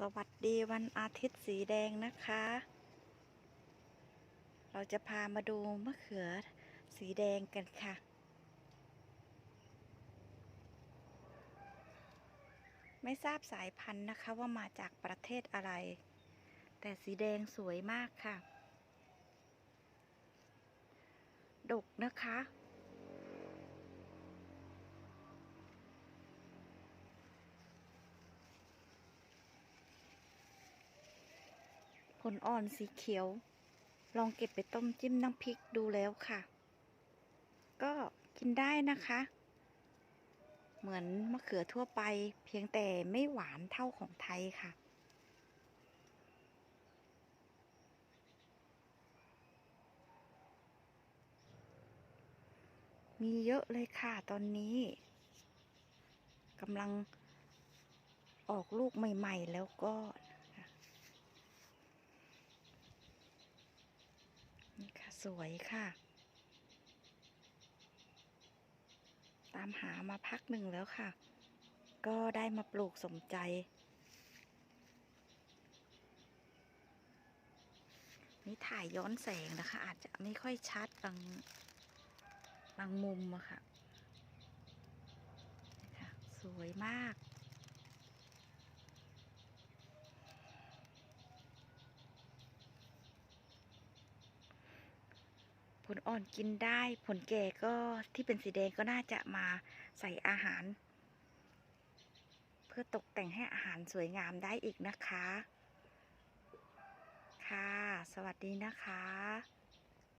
สวัสดีวันอาทิตย์สีแดงนะคะ เราจะพามาดูมะเขือสีแดงกันค่ะ ไม่ทราบสายพันธุ์นะคะว่ามาจากประเทศอะไร แต่สีแดงสวยมากค่ะ ดกนะคะ ลอ่อนสีเขียว ลองเก็บไปต้มจิ้มน้ำพริกดูแล้วค่ะ ก็กินได้นะคะ เหมือนมะเขือทั่วไป เพียงแต่ไม่หวานเท่าของไทยค่ะมีเยอะเลยค่ะตอนนี้กำลังออกลูกใหม่ ๆ แล้วก็ นี่ค่ะ ส วยค่ะ ตามหามาพักหนึ่งแล้วค่ะ ก็ได้มาปลูกสมใจ นี่ถ่ายย้อนแสงนะคะ อาจจะไม่ค่อยชัดบางบางมุมอะค่ะนี่ค่ะสวยมาก ผลอ่อนกินได้ ผลแก่ก็ที่เป็นสีแดงก็น่าจะมาใส่อาหาร เพื่อตกแต่งให้อาหารสวยงามได้อีกนะคะ ค่ะ สวัสดีนะคะ